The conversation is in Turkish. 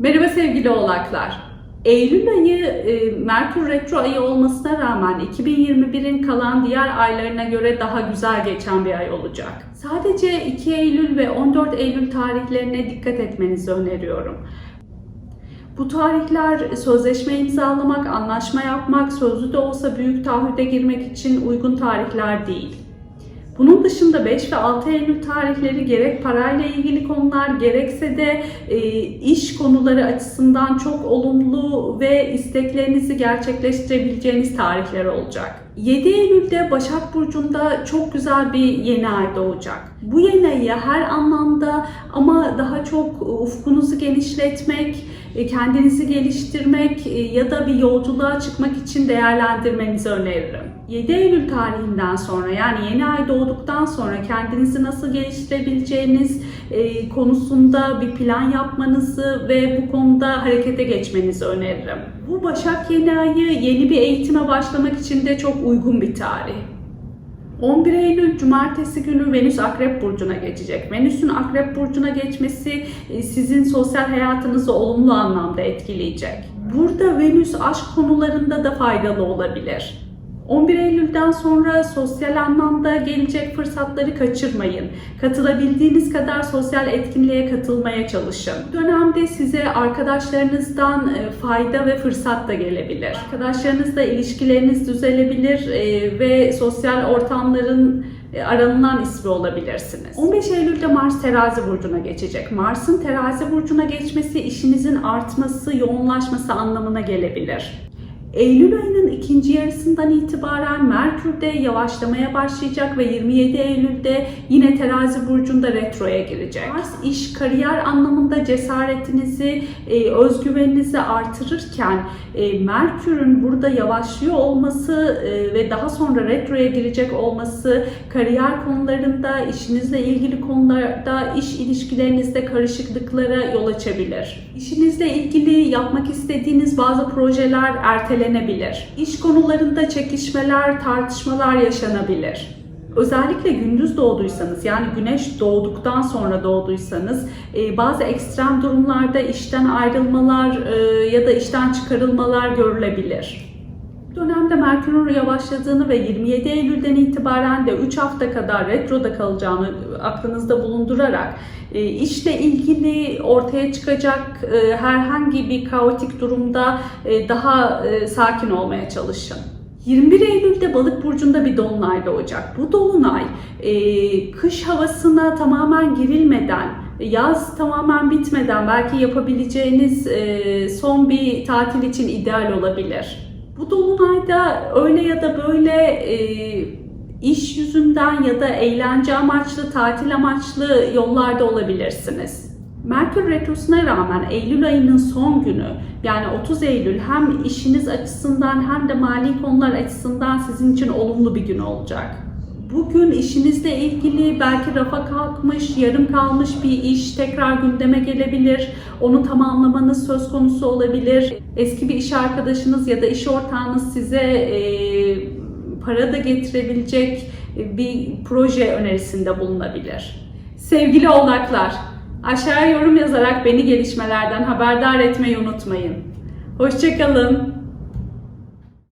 Merhaba sevgili oğlaklar. Eylül ayı e, Merkür Retro ayı olmasına rağmen 2021'in kalan diğer aylarına göre daha güzel geçen bir ay olacak. Sadece 2 Eylül ve 14 Eylül tarihlerine dikkat etmenizi öneriyorum. Bu tarihler sözleşme imzalamak, anlaşma yapmak, sözlü de olsa büyük taahhüde girmek için uygun tarihler değil. Bunun dışında 5 ve 6 Eylül tarihleri gerek parayla ilgili konular gerekse de e, iş konuları açısından çok olumlu ve isteklerinizi gerçekleştirebileceğiniz tarihler olacak. 7 Eylül'de Başak Burcu'nda çok güzel bir yeni ay doğacak. Bu yeni ayı her anlamda ama daha çok ufkunuzu genişletmek, kendinizi geliştirmek e, ya da bir yolculuğa çıkmak için değerlendirmenizi öneririm. 7 Eylül tarihinden sonra yani yeni ay doğduktan sonra kendinizi nasıl geliştirebileceğiniz e, konusunda bir plan yapmanızı ve bu konuda harekete geçmenizi öneririm. Bu Başak yeni ayı yeni bir eğitime başlamak için de çok uygun bir tarih. 11 Eylül Cumartesi günü Venüs Akrep Burcu'na geçecek. Venüs'ün Akrep Burcu'na geçmesi e, sizin sosyal hayatınızı olumlu anlamda etkileyecek. Burada Venüs aşk konularında da faydalı olabilir. 11 Eylül'den sonra sosyal anlamda gelecek fırsatları kaçırmayın. Katılabildiğiniz kadar sosyal etkinliğe katılmaya çalışın. Dönemde size arkadaşlarınızdan e, fayda ve fırsat da gelebilir. Arkadaşlarınızla ilişkileriniz düzelebilir e, ve sosyal ortamların e, aranılan ismi olabilirsiniz. 15 Eylül'de Mars terazi burcuna geçecek. Mars'ın terazi burcuna geçmesi işinizin artması, yoğunlaşması anlamına gelebilir. Eylül ayının ikinci yarısından itibaren Merkür de yavaşlamaya başlayacak ve 27 Eylül'de yine terazi burcunda retroya girecek. Mars iş, kariyer anlamında cesaretinizi, e, özgüveninizi artırırken e, Merkür'ün burada yavaşlıyor olması e, ve daha sonra retroya girecek olması kariyer konularında, işinizle ilgili konularda, iş ilişkilerinizde karışıklıklara yol açabilir. İşinizle ilgili yapmak istediğiniz bazı projeler ertelenebilir. İş konularında çekişmeler, tartışmalar yaşanabilir. Özellikle gündüz doğduysanız yani güneş doğduktan sonra doğduysanız e, bazı ekstrem durumlarda işten ayrılmalar e, ya da işten çıkarılmalar görülebilir. Dönemde Merkür'ün yavaşladığını ve 27 Eylül'den itibaren de 3 hafta kadar retroda kalacağını aklınızda bulundurarak e, işle ilgili ortaya çıkacak e, herhangi bir kaotik durumda e, daha sakin olmaya çalışın. 21 Eylül'de Balık burcunda bir dolunay doğacak. Bu dolunay kış havasına tamamen girilmeden, yaz tamamen bitmeden belki yapabileceğiniz son bir tatil için ideal olabilir. Bu dolunayda öyle ya da böyle e, iş yüzünden ya da eğlence amaçlı, tatil amaçlı yollarda olabilirsiniz. Merkür Retrosu'na rağmen Eylül ayının son günü yani 30 Eylül hem işiniz açısından hem de mali konular açısından sizin için olumlu bir gün olacak. Bugün işinizle ilgili belki rafa kalkmış, yarım kalmış bir iş tekrar gündeme gelebilir. Onu tamamlamanız söz konusu olabilir. Eski bir iş arkadaşınız ya da iş ortağınız size e, para da getirebilecek bir proje önerisinde bulunabilir. Sevgili oğlaklar, aşağıya yorum yazarak beni gelişmelerden haberdar etmeyi unutmayın. Hoşçakalın.